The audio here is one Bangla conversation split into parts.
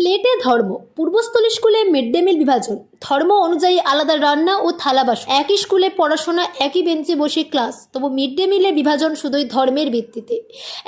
প্লেটে ধর্ম পূর্বস্থলী স্কুলে মিড ডে মিল বিভাজন। ধর্ম অনুযায়ী আলাদা রান্না ও থালা বাসন। একই স্কুলে পড়াশোনা, একই বেঞ্চে বসে ক্লাস। তবু মিড ডে মিলের বিভাজন শুধুই ধর্মের ভিত্তিতে।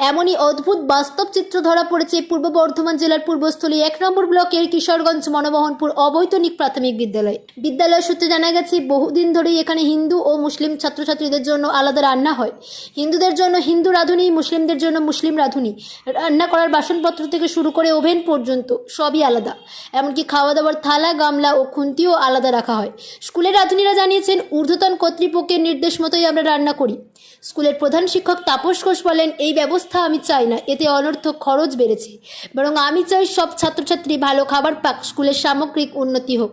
এমনই অদ্ভুত বাস্তব চিত্র ধরা পড়েছে পূর্ব বর্ধমান জেলার পূর্বস্থলী এক নম্বর ব্লকের কিশোরগঞ্জ মনমোহনপুর অবৈতনিক প্রাথমিক বিদ্যালয়। বিদ্যালয় সূত্রে জানা গেছে, বহুদিন ধরেই এখানে হিন্দু ও মুসলিম ছাত্রছাত্রীদের জন্য আলাদা রান্না হয়। হিন্দুদের জন্য হিন্দু রাঁধুনি, মুসলিমদের জন্য মুসলিম রাঁধুনি। রান্না করার বাসনপত্র থেকে শুরু করে ওভেন পর্যন্ত সবই আলাদা। এমনকি খাওয়া দাওয়ার থালা, গামলা ও খুন্তিও আলাদা রাখা হয়। স্কুলের রাঁধুনিরা জানিয়েছেন, ঊর্ধ্বতন কর্তৃপক্ষের নির্দেশ মতোই আমরা রান্না করি। স্কুলের প্রধান শিক্ষক তাপস ঘোষ বলেন, এই ব্যবস্থা আমি চাই না। এতে অনর্থক খরচ বেড়েছে। বরং আমি চাই সব ছাত্রছাত্রী ভালো খাবার পাক, স্কুলের সামগ্রিক উন্নতি হোক।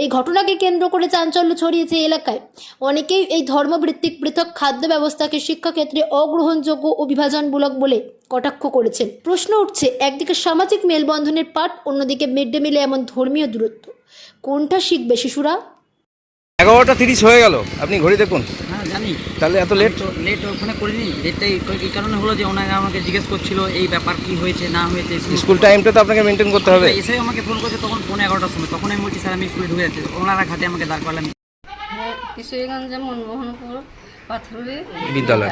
এই ঘটনাকে কেন্দ্র করে চাঞ্চল্য ছড়িয়েছে এলাকায়। অনেকেই এই ধর্মভিত্তিক পৃথক খাদ্য ব্যবস্থাকে শিক্ষাক্ষেত্রে অগ্রহণযোগ্য ও বিভাজনমূলক বলে কটাক্ষ করেছেন। প্রশ্ন উঠছে, একদিকে সামাজিক মেলবন্ধনের পাঠ, অন্যদিকে মিড ডে মিলে এমন ধর্মীয় দূরত্ব। কোনটা শিখবে শিশুরা? এগারোটা তিরিশ হয়ে গেল। আপনি ঘড়ি দেখুন। হ্যাঁ জানি। তাহলে এত লেট লেট ওখানে করিনি। লেটটাই এই কারণে হলো যে ওনারা আমাকে জিজ্ঞেস করছিল এই ব্যাপার কি হয়েছে না হয়েছে স্কুল টাইমটা তো আপনাকে মেনটেন করতে হবে। এসে আমাকে ফোন করেছে তখন পৌনে এগারোটার সময়। তখন আমি বলছি স্যার আমি স্কুলে ঢুকে যাচ্ছি। ওনারা ঘাটে আমাকে দাঁড় করলাম হ্যাঁ কিশোরগঞ্জে মনমোহনপুর পাথরে বিদ্যালয়।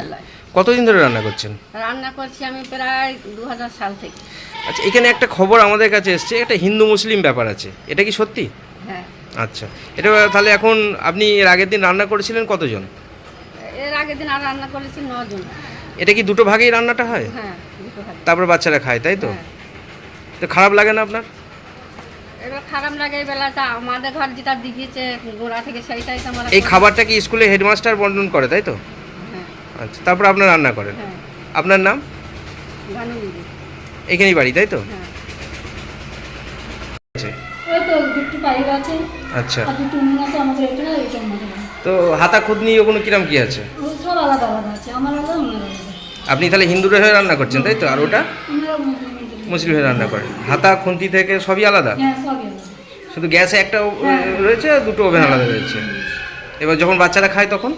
কতদিন ধরে রান্না করছেন? রান্না করছি আমি প্রায় দু হাজার সাল থেকে। আচ্ছা এখানে একটা খবর আমাদের কাছে এসছে একটা হিন্দু মুসলিম ব্যাপার আছে। এটা কি সত্যি? হ্যাঁ। আচ্ছা এটা তাহলে এখন আপনি এর আগের দিন রান্না করেছিলেন কতজন? এর আগের দিন আর রান্না করেছি নজন। এটা কি দুটো ভাগেই রান্নাটা হয়? হ্যাঁ তারপর বাচ্চারা খায় তাই তো? হ্যাঁ। তো খারাপ লাগে না আপনার? এবার খারাপ লাগে এই বেলাটা আমাদের ঘর যেটা দিয়েছে গোড়া থেকে সেইটাই তো আমরা এই খাবারটা কি স্কুলে হেডমাস্টার বন্টন করে তাই তো? হ্যাঁ। আচ্ছা তারপর আপনার রান্না করেন। হ্যাঁ। আপনার নাম? এখানেই বাড়ি তাই তো? হ্যাঁ। আচ্ছা, তো আছে। আচ্ছা। হাতা খুদনি ওগুলো কিরম কি আছে? আপনি তাহলে হিন্দুরা হয়ে রান্না করছেন তাই তো? আর ওটা? মুসলিম হয়ে রান্না করে। হাতা খুন্তি থেকে সবই আলাদা? হ্যাঁ শুধু গ্যাসে একটা ও- রয়েছে আর দুটো ওভেন আলাদা রয়েছে? এবার যখন বাচ্চারা খায় তখন?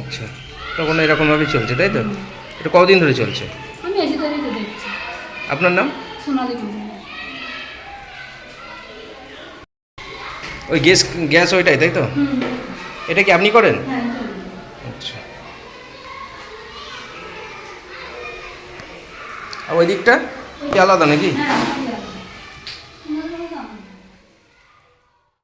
আচ্ছা তখন এরকমভাবেই চলছে তাই তো? এটা কতদিন ধরে চলছে? আপনার নাম? ওই গ্যাস গ্যাস ওইটাই তাই তো? এটা কি আপনি করেন? আর ওই দিকটা কি আলাদা নাকি? হ্যাঁ।